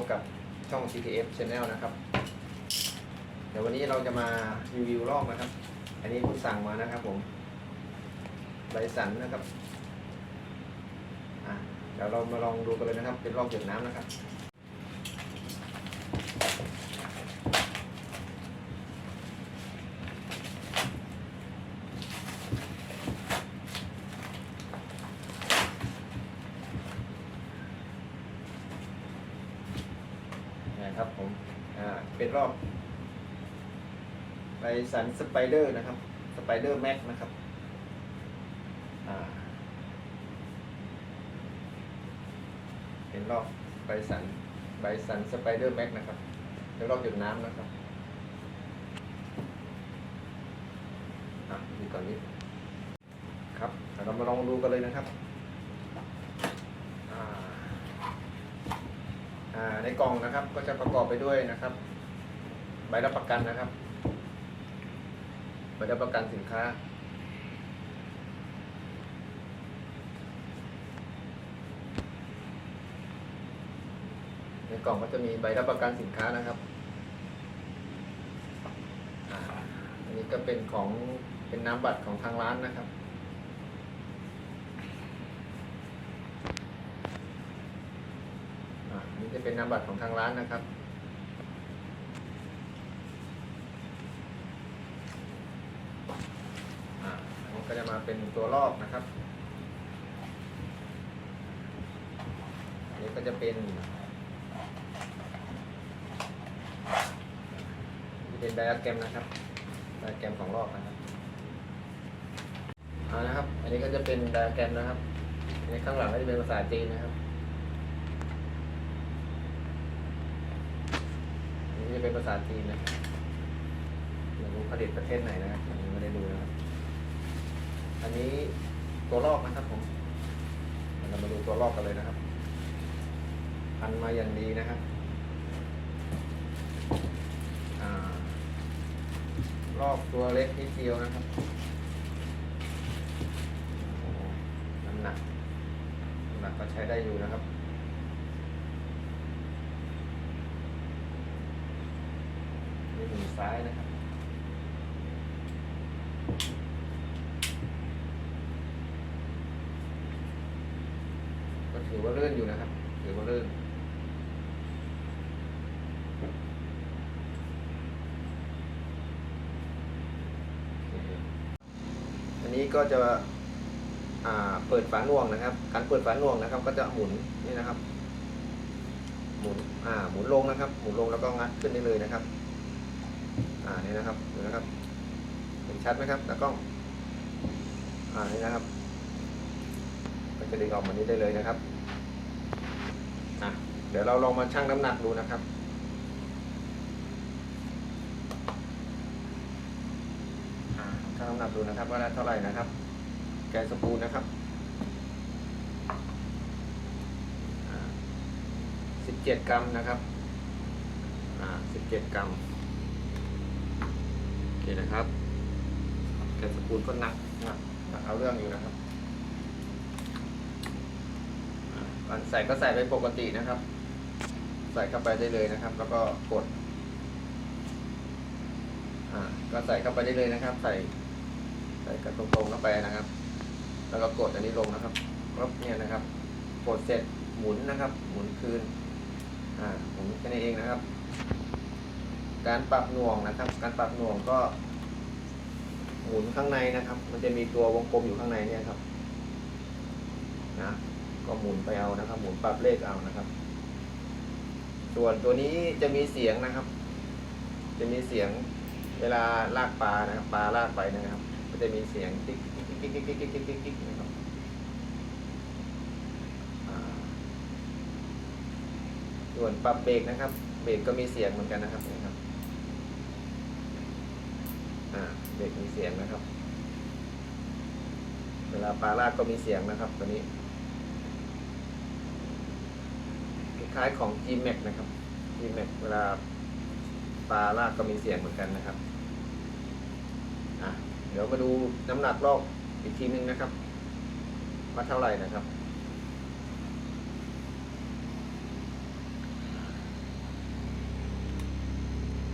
บกับช่อง CTF Channel นะครับ เดี๋ยววันนี้เราจะมารีวิวลอกนะครับ อันนี้คุณสั่งมานะครับผมใบสันนะครับ อะเดี๋ยวเรามาลองดูกันเลยนะครับ เป็นลอกหยดน้ำนะครับ นะครับผมอ่าเป็นรอบไปสันสไปเดอร์นะครับสไปเดอร์แม็กนะครับอ่าเป็นรอบใบสันใบสันสไปเดอร์แม็กนะครับเป็นรอบหยดน้ำนะครับอะดูก่อนนี้ครับเรามาลองดูกันเลยนะครับ อ่า อ่า ในกล่องนะครับ ก็จะประกอบไปด้วยนะครับ ใบรับประกันนะครับ ใบรับประกันสินค้า ในกล่องก็จะมีใบรับประกันสินค้านะครับอันนี้ก็เป็นของเป็นน้ำบัตรของทางร้านนะครับ อ่านี่ จะเป็นนามบัตรของทางร้านนะครับ อ่าอันก็จะมาเป็นตัวลอกนะครับ อันนี้ก็จะเป็นเป็นไดอะแกรมนะครับ ไดอะแกรมของลอกนะครับเอานะครับ อันนี้ก็จะเป็นไดอะแกรมนะครับ อันนี้ข้างหลังก็จะเป็นภาษาจีนนะครับ อั นี่จะเป็นภาษาจีนนะครับไม่รู้ผลิตประเทศไหนนะครับอันนี้ไม่ได้ดูนะครับอันนี้ตัวลอกนะครับผมเรามาดูตัวลอกกันเลยนะครับ พันมาอย่างดีนะครับลอกตัวเล็กนิดเดียวนะครับน้ำหนักน้ำหนักก็ใช้ได้อยู่นะครับ นี่มือซ้ายนะครับก็ถือว่าเลื่อนอยู่นะครับถือว่าเลื่อนอันนี้ก็จะเปิดฝาหน่วงนะครับ การเปิดฝาหน่วงนะครับ ก็จะหมุนนี่นะครับ หมุนอ่าหมุนลงนะครับ หมุนลงแล้วก็งัดขึ้นได้เลยนะครับ อ่านี่นะครับดูนะครับเห็นชัดไหมครับตากล้องอ่านี่นะครับก็จะดึงออกมานี้ได้เลยนะครับอะเดี๋ยวเราลองมาชั่งน้ำหนักดูนะครับอ่าชั่งน้ำหนักดูนะครับว่าได้เท่าไหร่นะครับ แกนสปูนนะครับสิบเจ็ดกรัมนะครับ อ่าสิบเจ็ดกรัม เคนะครับแกนสปูนก็หนักหนักหนักเอาเรื่องอยู่นะครับอ่าก่อนใส่ก็ใส่ไปปกตินะครับ ใส่เข้าไปได้เลยนะครับ แล้วก็กดอ่าก็ใส่เข้าไปได้เลยนะครับ ใส่ ใส่กระตรงๆเข้าไปนะครับ แล้วก็กดอันนี้ลงนะครับรบเนี่ยนะครับ กดเสร็จหมุนนะครับ หมุนคืนอ่าหมุนแค่นี้เองนะครับ การปรับหน่วงนะครับ การปรับหน่วงก็ หมุนข้างในนะครับ มันจะมีตัววงกลมอยู่ข้างในเนี่ยครับ นะ ก็หมุนไปเอานะครับ หมุนปรับเลขเอานะครับ ส่วนตัวนี้จะมีเสียงนะครับ จะมีเสียงเวลาลากปลานะครับปลาลากไปนะครับ ก็จะมีเสียงติ๊กติ๊กติ๊กติ๊กติ๊กติ๊กติ๊กติ๊กนะครับส่วนปรับเบรกนะครับ เบรกก็มีเสียงเหมือนกันนะครับนี่ครับ อ่าเบรกมีเสียงนะครับ เวลาปลาลากก็มีเสียงนะครับตัวนี้ คล้ายๆของ G-Max นะครับ G-Max เวลาปลาลากก็มีเสียงเหมือนกันนะครับอะเดี๋ยวมาดูน้ำหนักลอกอีกทีนึงนะครับ ว่าเท่าไหร่นะครับ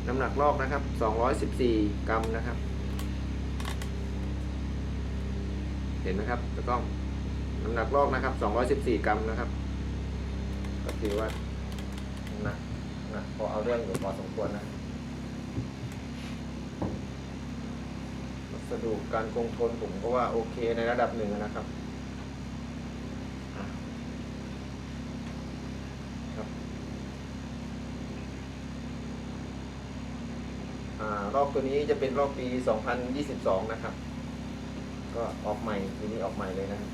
น้ำหนักลอกนะครับ 214 กรัมนะครับ เห็นไหมครับตะกล้อง น้ำหนักลอกนะครับ 214 กรัมนะครับ ก็ถือว่าหนักหนักพอเอาเรื่องอยู่พอสมควรนะวัสดุการคงทนผมก็ว่าโอเคในระดับหนึ่งนะครับอะครับอ่า รอบตัวนี้จะเป็นรอบปี 2022 นะครับ ก็ออกใหม่ทีนี้ออกใหม่เลยนะครับ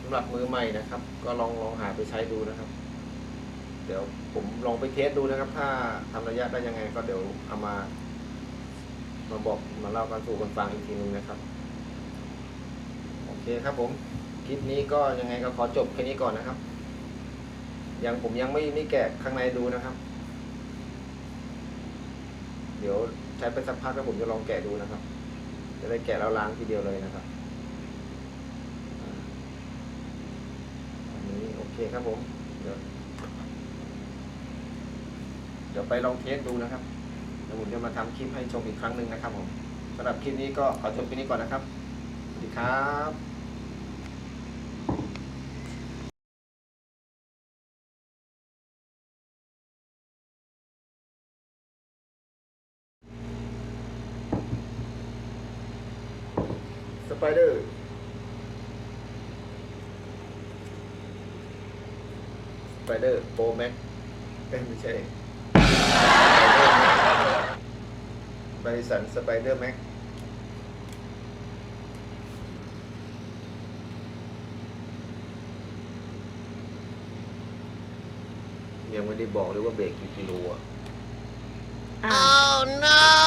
สำหรับมือใหม่นะครับ ก็ลองลองหาไปใช้ดูนะครับ เดี๋ยวผมลองไปเทสดูนะครับ ถ้าทำระยะได้ยังไงก็เดี๋ยวเอามา มาบอกมาเล่ากันสู่กันฟังอีกทีนึงนะครับ โอเคครับผม คลิปนี้ก็ยังไงก็ขอจบแค่นี้ก่อนนะครับยังผมยังไม่ไม่แกะข้างในดูนะครับ ดี๋ยวใช้ไปสักพักแล้วผมจะลองแกะดูนะครับ จะได้แกะแล้วล้างทีเดียวเลยนะครับอันนี้โอเคครับผม เดี๋ยวเดี๋ยวไปลองเทสดูนะครับเดี๋ยวผมจะมาทำคลิปให้ชมอีกครั้งหนึ่งนะครับผมสำหรับคลิปนี้ก็ขอจบแค่นี้ก่อนนะครับ สวัสดีครับ ไปเดอร์สไปเดอร์โปรแม็กไม่ใช่บริษัทสไปเดอร์แม็กยังไม่ได้บอกเลยว่าเบรกกี่กิโลอะ Oh no!